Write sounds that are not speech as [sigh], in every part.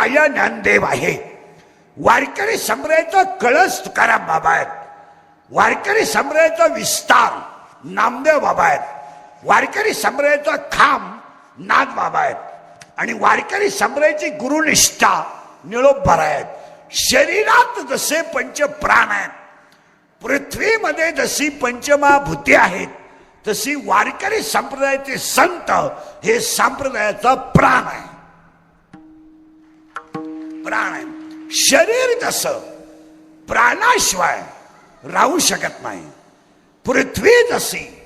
पाया ज्ञानदेव आहे. वारकरी संप्रदायाचा कळस तुकाराम बाबा आहेत. वारकरी संप्रदायाचा विस्तार नामदेव बाबा आहेत. वारकरी संप्रदायाचा खांब नाथ बाबा आहेत. आणि वारकरी संप्रदायाची गुरुनिष्ठा निळोबर आहेत. शरीरात जसे पंच प्राण आहेत पृथ्वीमध्ये जशी पंचमहाभूते आहेत तशी वारकरी संप्रदायाचे संत हे संप्रदायाचा प्राण आहे. प्राणायाम. शरीर तस प्राणाशिवाय राहू शकत नाही. पृथ्वी जशी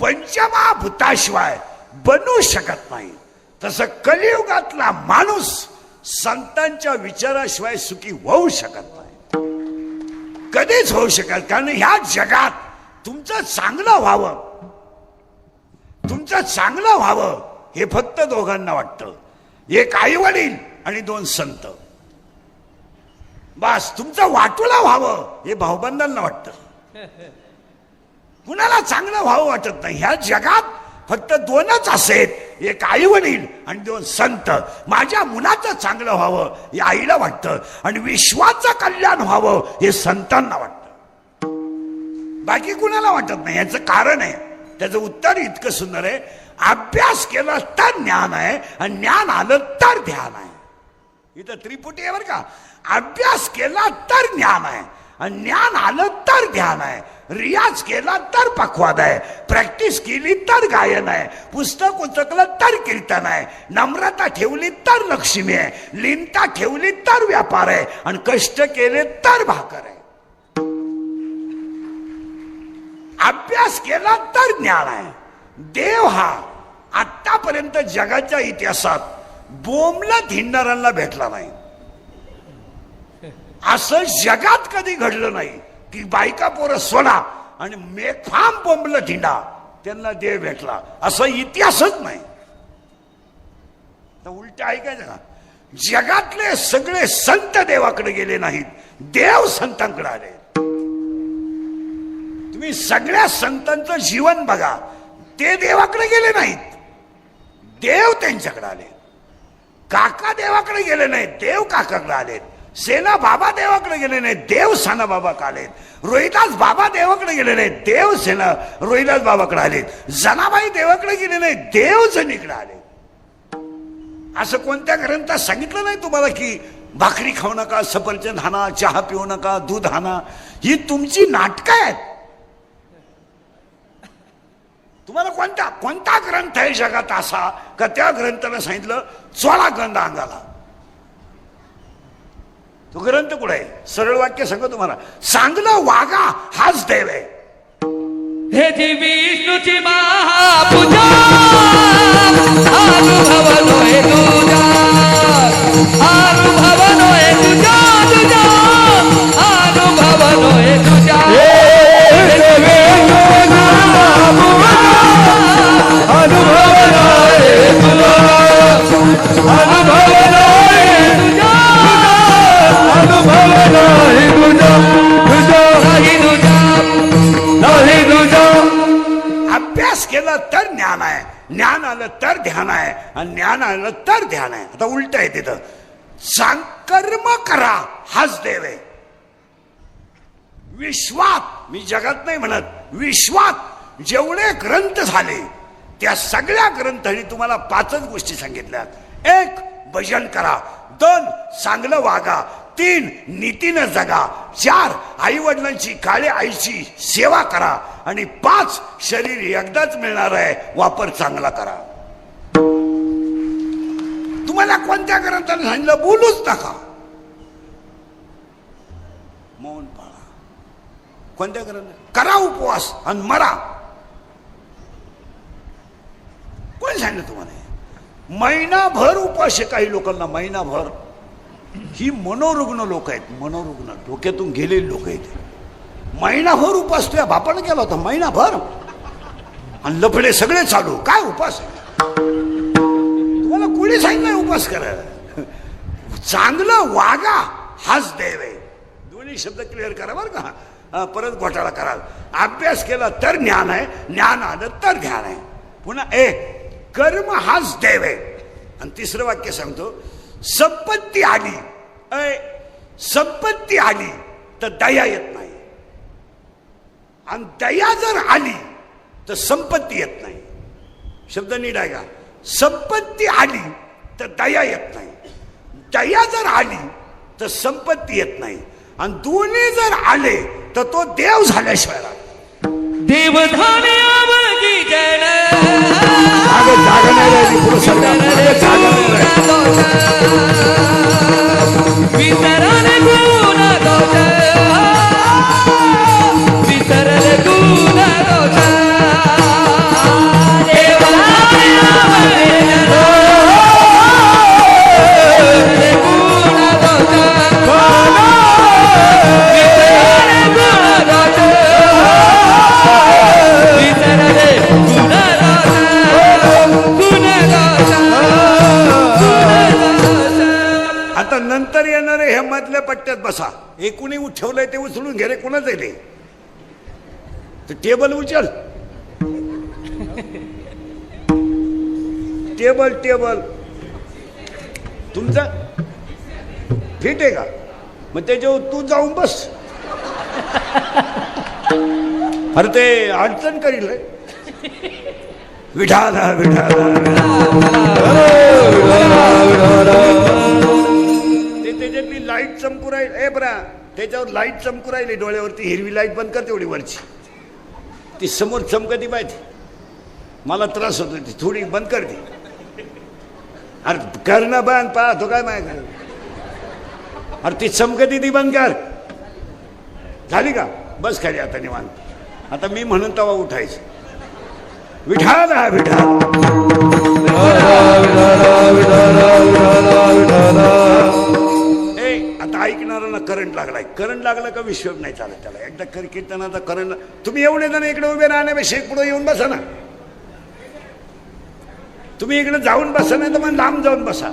पंचमाभूताशिवाय बनू शकत नाही. तसं कलियुगातला माणूस संतांच्या विचाराशिवाय सुखी होऊ शकत नाही. कधीच होऊ शकत कारण ह्या जगात तुमचं चांगलं व्हावं. तुमचं चांगलं व्हावं हे फक्त दोघांना वाटतं. एक आई वडील आणि दोन संत. बस तुमचं वाटोला व्हावं हे भाऊबंधांना वाटतं. [laughs] कुणाला चांगलं व्हावं वाटत नाही. ह्या जगात फक्त दोनच असेल. एक आई वडील आणि दोन संत. माझ्या मुलाचं चांगलं व्हावं हे आईला वाटतं आणि विश्वाचं कल्याण व्हावं हे संतांना वाटतं. बाकी कुणाला वाटत नाही? याचं कारण आहे. त्याचं उत्तर इतकं सुंदर आहे. अभ्यास केला तर ज्ञान आहे आणि ज्ञान आलं तर ध्यान आहे. इथं त्रिपुटी आहे बरं का. अभ्यास केला तर ज्ञान आहे. आणि ज्ञान आलं तर ध्यान आहे. रियाज केला तर पखवाद आहे. प्रॅक्टिस केली तर गायन आहे. पुस्तक उचकलं तर कीर्तन आहे. नम्रता ठेवली तर लक्ष्मी आहे. लिनता ठेवली तर व्यापार आहे. आणि कष्ट केले तर भाकर आहे. अभ्यास केला तर ज्ञान आहे. देव हा आतापर्यंत जगाच्या इतिहासात बोंबला धिंडारांना भेटला नाही. असं जगात कधी घडलं नाही. की बायका पोरं सोडा आणि मेफाम बोंबलं धिंडा त्यांना देव भेटला. असं इतिहासच नाही. तर उलट ऐकायचं का? जगातले सगळे संत देवाकडे गेले नाहीत. देव संतांकडे आले. तुम्ही सगळ्या संतांचं जीवन बघा. ते देवाकडे गेले नाहीत. देव त्यांच्याकडे आले. काका देवाकडे गेले नाही देव काकाकडे आलेत? सेना बाबा देवाकडे गेले नाही देव साना बाबा आलेत? रोहिदास बाबा देवाकडे गेले नाही देव सेना रोहिदास बाबाकडे आलेत. जनाबाई देवाकडे गेले नाही देव जनीकडे आले असं कोणत्या ग्रंथात सांगितलं नाही तुम्हाला की भाकरी खाऊ नका सफरचंद हाना चहा पिऊ नका दूध हाना? ही तुमची नाटकं आहेत. तुम्हाला कोणता कोणता ग्रंथ आहे जगात असा का त्या ग्रंथानं सांगितलं चोळा गंध अंगाला? तो ग्रंथ कुठे आहे? सरळ वाक्य सांग तुम्हाला. चांगलं वागा हाच देव आहे. हे देवी विष्णूची महापूजा ध्यान ज्ञान आहे. ज्ञान आलं तर ध्यान आहे आणि ज्ञान आलं तर ध्यान आहे. आता उलट आहे तिथं. सांग कर्म करा हाच देव आहे. विश्वात मी जगात नाही म्हणत विश्वात जेवढे ग्रंथ झाले त्या सगळ्या ग्रंथांनी तुम्हाला पाचच गोष्टी सांगितल्या. एक भजन करा. दोन चांगलं वागा. तीन नीतीनं जगा. चार आई वडिलांची काळ्या आईची सेवा करा. आणि पाच शरीर एकदाच मिळणार आहे वापर चांगला करा. तुम्हाला कोणत्या ग्रंथाने सांगितलं? बोलूच नका. मौन पाळा. कोणत्या ग्रंथ करा उपवास आणि मरा. कोण सांगितलं तुम्हाला महिनाभर उपास आहे काही लोकांना महिनाभर. ही मनोरुग्ण लोक आहेत. मनोरुग्ण. डोक्यातून गेलेली लोक आहेत. महिनाभर उपास तुया बापानं केला होता. महिनाभर. आणि लफडे सगळे चालू. काय उपास तुम्हाला कोणी सांगितलं उपास करा चांगलं वागा हाच देव आहे. दोन्ही शब्द क्लिअर करा बरं का? परत घोटाळा करा अभ्यास केला तर ज्ञान आहे ज्ञान आलं तर ध्यान आहे. पुन्हा ए कर्म हाच देव आहे. आणि तिसरं वाक्य सांगतो. संपत्ती आली. अय संपत्ती आली तर दया येत नाही. आणि दया जर आली तर संपत्ती येत नाही. शब्द नीट आहे का संपत्ती आली तर दया येत नाही. दया जर आली तर संपत्ती येत नाही. आणि दोन्ही जर आले तर तो देव झाल्याशिवाय राहत नाही. देवधाने आवळगी जण मागं जागा नाही राहिली पुढं ते कोणाच आहे ते? टेबल उचल. Table table. तुमचा? फिट आहे का? मग त्याच्यावर तू जाऊन बस. अरे ते अडचण करील रे. विठाला विठाला ते त्याच्यातली लाइट चमकू राहील. ए बरा. त्याच्यावर लाइट चमकू राहिली डोळ्यावरती हिरवी लाइट बंद कर तेवढी वरची. ती समोर चमकती पाहिजे मला त्रास होतो ती थोडी बंद कर ती. अरे कर ना बंद पाहतो काय माहिती. अरे ती चमकती ती बंद कर. झाली का? बस खाली आता निवांत. आता मी म्हणून तवा उठायचं. विठाल हा विठाल ए आता ऐकणाऱ्यांना करंट लागलाय. करंट लागला का विश्व नाही चालत त्याला. एकदा कर कीर्तनाचा करंट तुम्ही एवढे जण इकडे उभे राहण्यापेक्षा एक पुढे येऊन बसा ना. तुम्ही इकडे जाऊन बसा नाही तर मग लांब जाऊन बसा.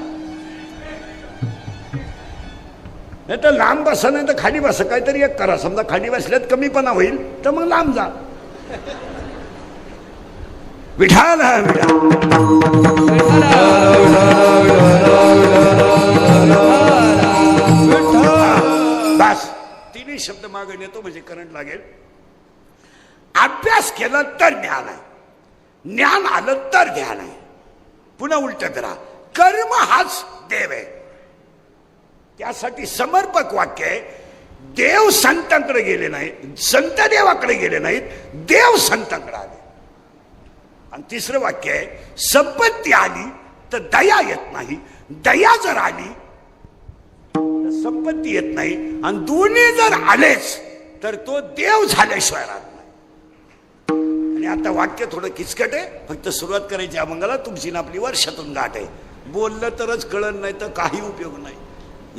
नाही तर लांब बसा नाही तर खाली बसा. काहीतरी एक करा. समजा खाली बसल्यात कमीपणा होईल तर मग लांब जा. विठाल विठाल मागे नेतो म्हणजे करंट लागेल. अभ्यास केला तर ज्ञान आहे. ज्ञान आलं तर ध्यान आहे. पुन्हा उलट करा. कर्म हाच देव आहे. त्यासाठी समर्पक वाक्य आहे. देव संतांकडे गेले नाहीत संत देवाकडे गेले नाहीत देव संतांकडे आले. आणि तिसरं वाक्य आहे संपत्ती आली तर दया येत नाही. दया जर आली संपत्ती येत नाही आणि दोन्ही जर आलेच तर तो देव झाल्याशिवाय राहत नाही. आणि आता वाक्य थोडं किचकट आहे. फक्त सुरुवात करायची अभंगाला तुमची ना आपली वर्षातून गाठ आहे. बोललं तरच कळत नाही तर काही उपयोग नाही.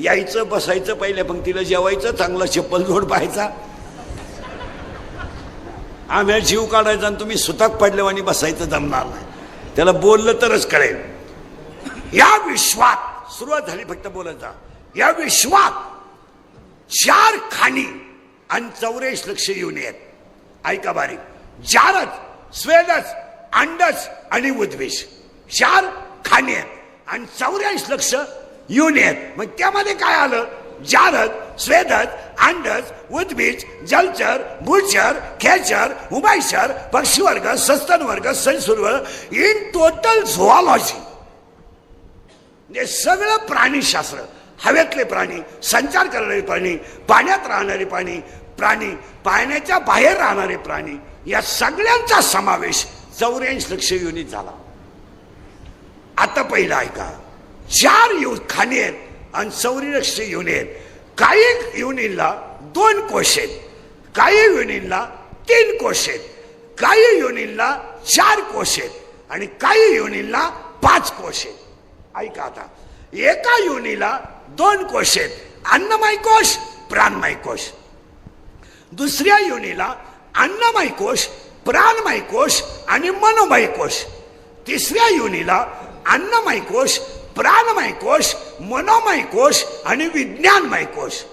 यायचं बसायचं पहिल्या पंक्तीला जेवायचं चांगला चप्पल जोड पाहायचा. आम्ही जीव काढायचा आणि तुम्ही सुताक पडल्यावानी बसायचं जमणार नाही. त्याला बोललं तरच कळेल. या विश्वात सुरुवात झाली फक्त बोलायचा या विश्वात चार खाणी आणि चौरेश लक्ष येऊन येत. ऐका बारीक जारच स्वेदच अंडच आणि उद्वेष. चार खाणी आहेत आणि चौऱ्याऐंश लक्ष येऊन येत. मग त्यामध्ये काय आलं? जारद स्वेदत अंडज उद्बीज जलचर भूचर खेचर उभयचर पक्षीवर्ग सस्तन वर्ग संसुर्ग इन टोटल झोलॉजी हे सगळं प्राणीशास्त्र. हवेतले प्राणी संचार करणारे प्राणी पाण्यात राहणारे प्राणी प्राणी पाण्याच्या बाहेर राहणारे प्राणी या सगळ्यांचा समावेश चौऱ्याऐंशी लक्ष युनिट झाला. आता पहिलं ऐका. चार यु खाणी आहेत आणि चौरी लक्ष युनिट आहेत. काही युनिटला दोन कोश आहेत. काही युनिटला तीन कोश आहेत. काही युनिटला चार कोश आहेत. आणि काही युनिटला पाच कोश आहेत. ऐका आता. एका युनिला दोन कोश आहेत. अन्नमय कोश प्राणमय कोश. दुसऱ्या योनीला अन्नमय कोश प्राणमय कोश आणि मनोमय कोश. तिसऱ्या योनीला अन्नमय कोश प्राणमय कोश मनोमय कोश आणि विज्ञानमय कोश.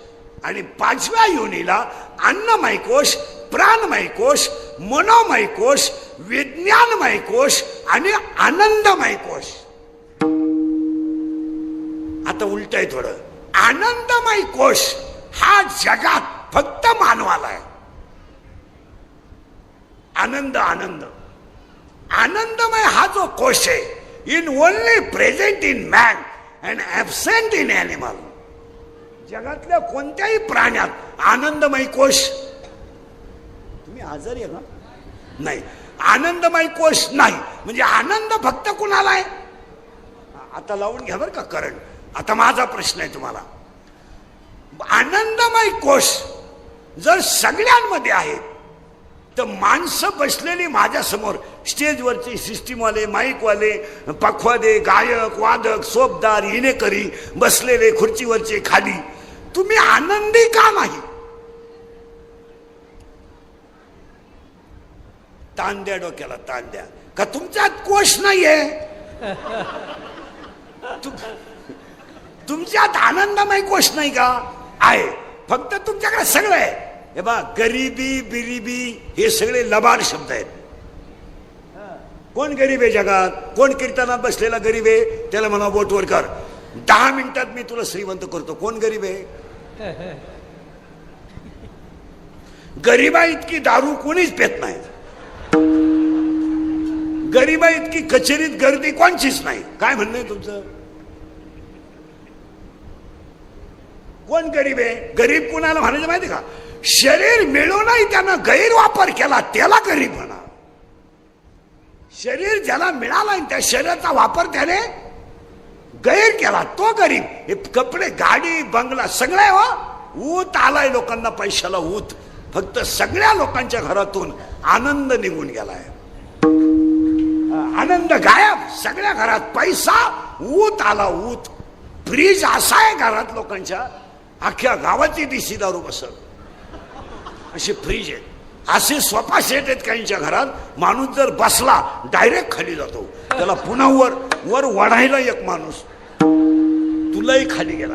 आणि पाचव्या योनीला अन्नमय कोश प्राणमय कोश मनोमय कोश विज्ञानमय कोश आणि आनंदमय कोश. आता उलट आहे थोडं. आनंदमय कोश हा जगात फक्त मानवाला आहे. आनंद आनंद. आनंदमय हा जो कोश आहे in only present in man and absent in animal जगातल्या कोणत्याही प्राण्यात आनंदमय कोश तुम्ही आजारी आहे का नाही. आनंदमय कोश नाही. म्हणजे आनंद फक्त कुणाला आहे? आता लावून घ्या बरं का करंट आता माझा प्रश्न आहे तुम्हाला. आनंदमय कोश जर सगळ्यांमध्ये आहेत तर माणसं बसलेली माझ्यासमोर स्टेजवरचे सिस्टीमवाले माईकवाले पखवादे गायक वादक सोबदार इनेकरी बसलेले खुर्चीवरचे खाली तुम्ही आनंदी का नाही? ताण द्या डोक्याला ताण द्या. का तुमच्यात कोश नाहीये? तुमच्यात आनंदमय कोश नाही का? आहे. फक्त तुमच्याकडे सगळं आहे. हे बा गरिबी बिरिबी हे सगळे लबाड शब्द आहेत. कोण गरीब आहे जगात? कोण कीर्तनात बसलेला गरीब आहे? त्याला म्हणा बोटवर कर. दहा मिनिटात मी तुला श्रीमंत करतो. कोण गरीब आहे? गरिबा इतकी दारू कोणीच पेत नाही. गरिबा इतकी कचेरीत गर्दी कोणचीच नाही. काय म्हणणं आहे तुमचं? कोण गरीब आहे? गरीब कुणाला म्हणायचं माहिती का? शरीर मिळूनही त्यानं गैरवापर केला त्याला गरीब म्हणा. शरीर ज्याला मिळाला आणि त्या शरीराचा वापर त्याने गैर केला तो गरीब. हे कपडे गाडी बंगला सगळं आहे हो ऊत आलाय लोकांना पैशाला ऊत. फक्त सगळ्या लोकांच्या घरातून आनंद निघून गेलाय. आनंद गायब. सगळ्या घरात पैसा ऊत आला ऊत. फ्रीज असा आहे घरात लोकांच्या. अख्ख्या गावाची दिशी दारू बसत असे फ्रीज आहेत असे स्वपा सेट आहेत काहींच्या घरात. माणूस जर बसला डायरेक्ट खाली जातो. त्याला पुन्हा वर वर वढायला एक माणूस. तुलाही खाली गेला.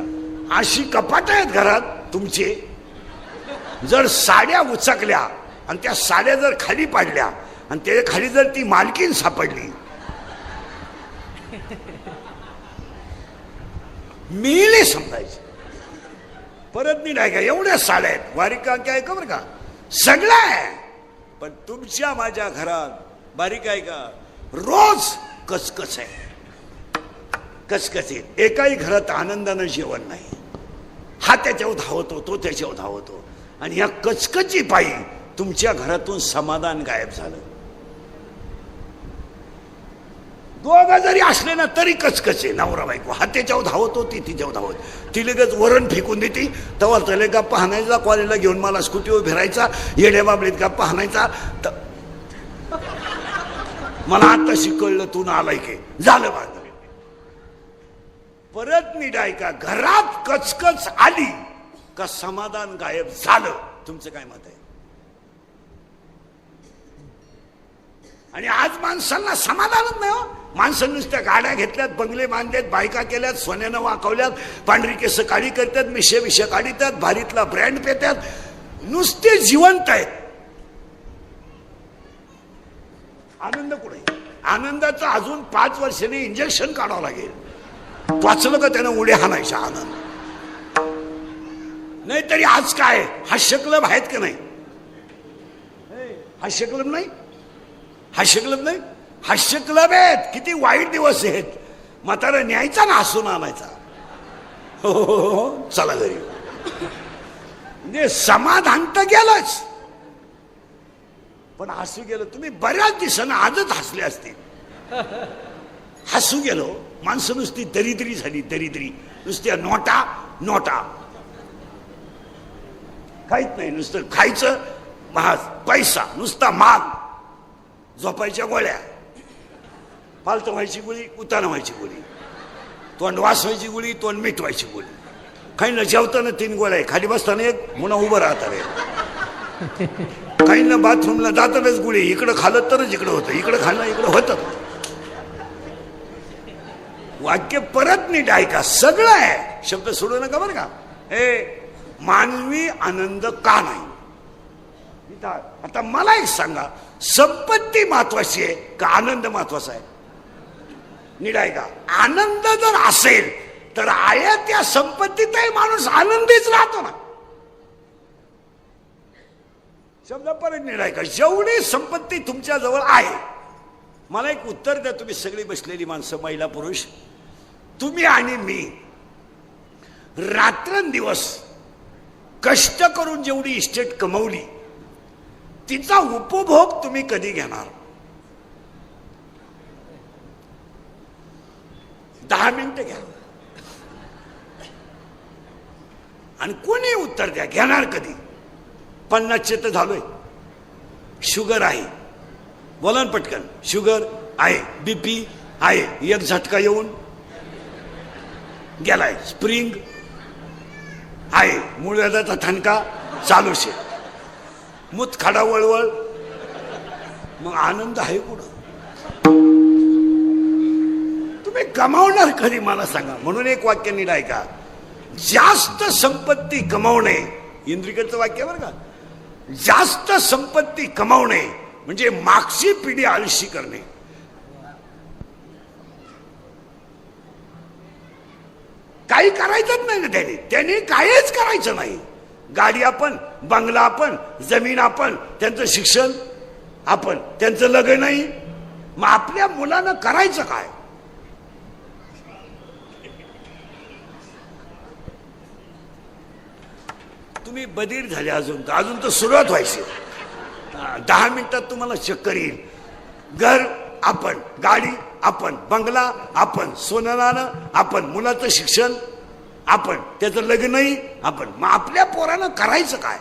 अशी कपाट आहेत घरात तुमचे. जर साड्या उचकल्या आणि त्या साड्या जर खाली पाडल्या आणि त्याच्याखाली जर ती मालकीन सापडली. [laughs] मिळले समजायचे. परत मी नाही का एवढ्या साड्या आहेत. वारिका काय का बरं का? सगळं आहे. पण तुमच्या माझ्या घरात बारीक आहे का? रोज कचकच आहे. कचकचीत एकाही घरात आनंदानं जेवण नाही. हा त्याच्यावर धावतो तो त्याच्यावर धावतो. आणि या कचकची पायी तुमच्या घरातून समाधान गायब झालं. दोघं जरी असले ना तरी कचकचे नवरा बायको. हा त्याच्यावर धावतो ती तिच्यावर धावत. ती लगेच वरण फेकून देते. तेव्हा तले का पाहण्याचा कॉलेजला घेऊन मला स्कूटीवर फिरायचा येड्या बाबलीत का पाहण्याचा त- मला आता शिकवलं तू ना आलाय की झालं माझं परत निडाय का घरात कचकच आली का समाधान गायब झालं? तुमचं काय मत आहे? आणि आज माणसांना समाधानच नाही हो. माणसं नुसत्या गाड्या घेतल्यात बंगले बांधलेत बायका केल्यात सोन्यानं वाकवल्यात पांढरी केस काळी करतात मिशे मिशे काढितात भारीतला ब्रँड पेतात नुसते जिवंत आहेत. आनंद कुठे? आनंदाचं अजून पाच वर्षांनी इंजेक्शन काढावं लागेल. वाचलं का त्यानं उड्या हाणायचा आनंद? नाहीतरी आज काय? हास्य क्लब आहेत का नाही? हास्य क्लब नाही? हास्य क्लब नाही? हास्य क्लब आहेत किती वाईट दिवस आहेत. म्हातारा न्यायचा ना हसून आणायचा. हो, हो हो, हो, चला घरी. म्हणजे समाधान तर गेलंच. पण हसू गेलं तुम्ही बऱ्याच दिवसांना आजच हसले असतील. हसू गेलो माणसं नुसती दरिद्री झाली दरिद्री. नुसत्या नोटा नोटा. काहीच नाही नुसतं खायचं पैसा नुसता माल. झोपायच्या गोळ्या. फालतं व्हायची गोळी उताना व्हायची गोळी. तोंड वास व्हायची गोळी तोंड मीठ व्हायची गोळी. काहींना जेवताना तीन गोळ्या आहे. खाली बसताना एक मुना उभं राहता रे काहींना बाथरूमला जातानाच गुळी इकडं खाल्लं तरच इकडं होतं. इकडं खाल्लं इकडं होतं. वाक्य परत नीट ऐका. सगळं आहे. शब्द सोडू नका बरं का. हे मानवी आनंद का नाही? आता मला एक सांगा. संपत्ती महत्वाची आहे का आनंद महत्त्वाचा आहे? नीट आनंद जर असेल तर आया त्या संपत्तीतही माणूस आनंदीच राहतो ना. शब्द परत निडायका का जेवढी संपत्ती तुमच्या जवळ आहे मला एक उत्तर द्या तुम्ही सगळी बसलेली माणसं महिला पुरुष. तुम्ही आणि मी रात्रंदिवस कष्ट करून जेवढी इस्टेट कमवली तिचा उपभोग तुम्ही कधी घेणार? दहा मिनिटं घ्या. आणि कोणी उत्तर द्या? घेणार कधी? पन्नासचे तर झालोय. शुगर आहे. बोला ना पटकन. शुगर आहे. बीपी आहे. एक झटका येऊन गेलाय. स्प्रिंग आहे. मूळ व्याधाचा ठणका चालू शे. मुतखाडा वळवळ. मग आनंद आहे कुठं? तुम्ही कमावणार कधी मला सांगा? म्हणून एक वाक्य नीट ऐका. जास्त संपत्ती कमावणे इंद्रिकडचं वाक्य बरं का? जास्त संपत्ती कमावणे म्हणजे मागची पिढी आळशी करणे. काही करायचंच नाही ना त्याने. त्याने काहीच करायचं नाही. गाडी आपण बंगला आपण जमीन आपण त्यांचं शिक्षण आपण त्यांचं लग्न नाही. मग आपल्या मुलानं करायचं काय? तुम्ही बधीर झाले अजून तर. अजून तर सुरुवात व्हायची. दहा मिनिटात तुम्हाला चक्कर येईल. घर आपण गाडी आपण बंगला आपण सोनं आपण मुलाचं शिक्षण आपण त्याचं लग्नही आपण. मग आपल्या पोरानं करायचं काय?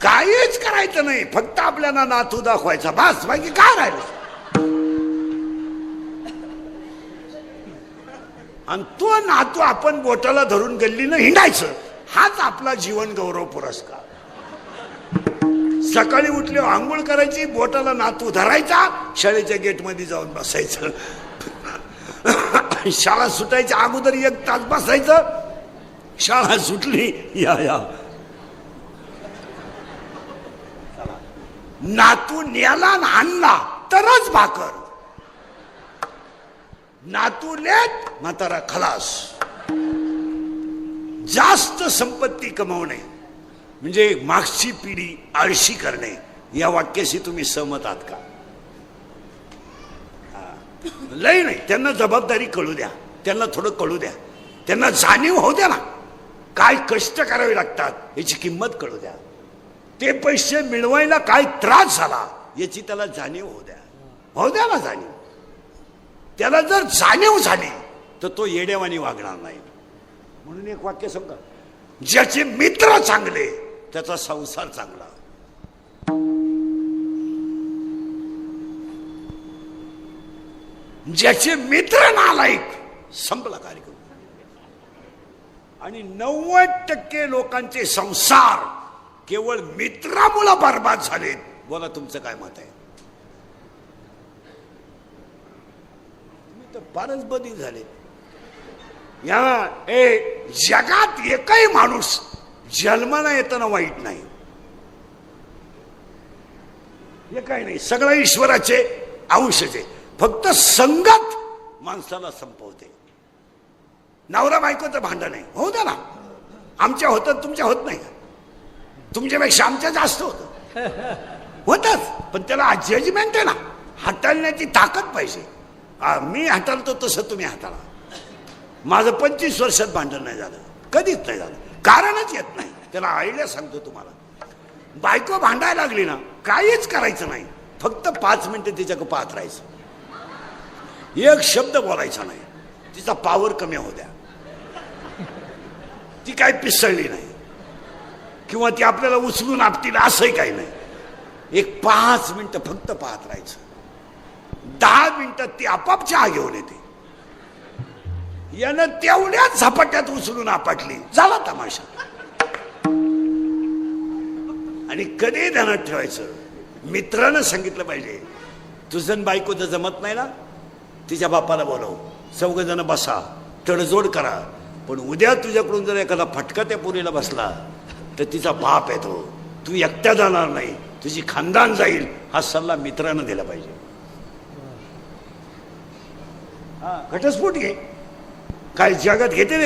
काहीच करायचं नाही. फक्त आपल्याला नातू दाखवायचा. बास बाकी काय राहिलं? आणि तो नातू आपण बोटाला धरून गल्लीनं हिंडायचं. हाच आपला जीवन गौरव पुरस्कार. सकाळी उठले आंघोळ करायची बोटाला नातू धरायचा शाळेच्या गेटमध्ये जाऊन बसायचं. शाळा सुटायच्या अगोदर एक तास बसायचं. शाळा सुटली या या. नातू न्याला न आणला तरच भाकर. नातू नेत म्हातारा खलास. जास्त संपत्ती कमवणे म्हणजे मागची पिढी आळशी करणे या वाक्याशी तुम्ही सहमत आहात का? लय नाही त्यांना जबाबदारी कळू द्या त्यांना थोडं कळू द्या त्यांना जाणीव होऊ द्या ना. काय कष्ट करावे लागतात याची किंमत कळू द्या. ते पैसे मिळवायला काय त्रास झाला याची त्याला जाणीव होऊ द्या. होऊ द्या ना जाणीव. त्याला जर जाणीव झाली तर तो येडेवानी वागणार नाही. म्हणून एक वाक्य सांगा. ज्याचे मित्र चांगले त्याचा संसार चांगला. ज्याचे मित्र नालायक संपला कार्यक्रम. आणि नव्वद टक्के लोकांचे संसार केवळ मित्रामुळं बर्बाद झालेत. बोला तुमचं काय मत आहे? तुम्ही तर फारच बदल झाले या ए जगात एकही माणूस जन्माला येताना वाईट नाही. हे काही नाही सगळं ईश्वराचे अंशचे फक्त संगत माणसाला संपवते. नवरा बायकोचं भांडण आहे. हो ना. आमच्या होतं तुमच्या होत नाही. तुमच्यापेक्षा आमच्या जास्त होतं. होतच पण त्याला जजमेंट आहे ना. हाताळण्याची ताकद पाहिजे. मी हाताळतो तसं तुम्ही हाताळा. माझं पंचवीस वर्षात भांडण नाही झालं. कधीच नाही झालं. कारणच येत नाही. त्याला आयडिया सांगतो तुम्हाला. बायको भांडायला लागली ना काहीच करायचं नाही. फक्त पाच मिनटं तिच्याकडे पाहत राहायचं. एक शब्द बोलायचा नाही. तिचा पावर कमी होऊ द्या. ती काय पिसळली नाही. किंवा ती आपल्याला उचलून आपतील असंही काही नाही. एक पाच मिनटं फक्त पाहत राहायचं. दहा मिनटं ती आपाप चहा घेऊन येते. यानं तेवढ्याच झपाट्यात उचलून आपटली. झाला तमाशा. आणि कधी ध्यानात ठेवायचं? मित्रानं सांगितलं पाहिजे. तुझं बायको जर जमत नाही ना? तिच्या बापाला बोलव. चौघ जण बसा. तडजोड करा. पण उद्या तुझ्याकडून जर एखादा फटका त्या पुरीला बसला तर तिचा बाप येतो. तू एकट्या जाणार नाही. तुझी खानदान जाईल. हा सल्ला मित्रानं दिला पाहिजे. हा घटस्फोट घे. काय जगत घेते रे?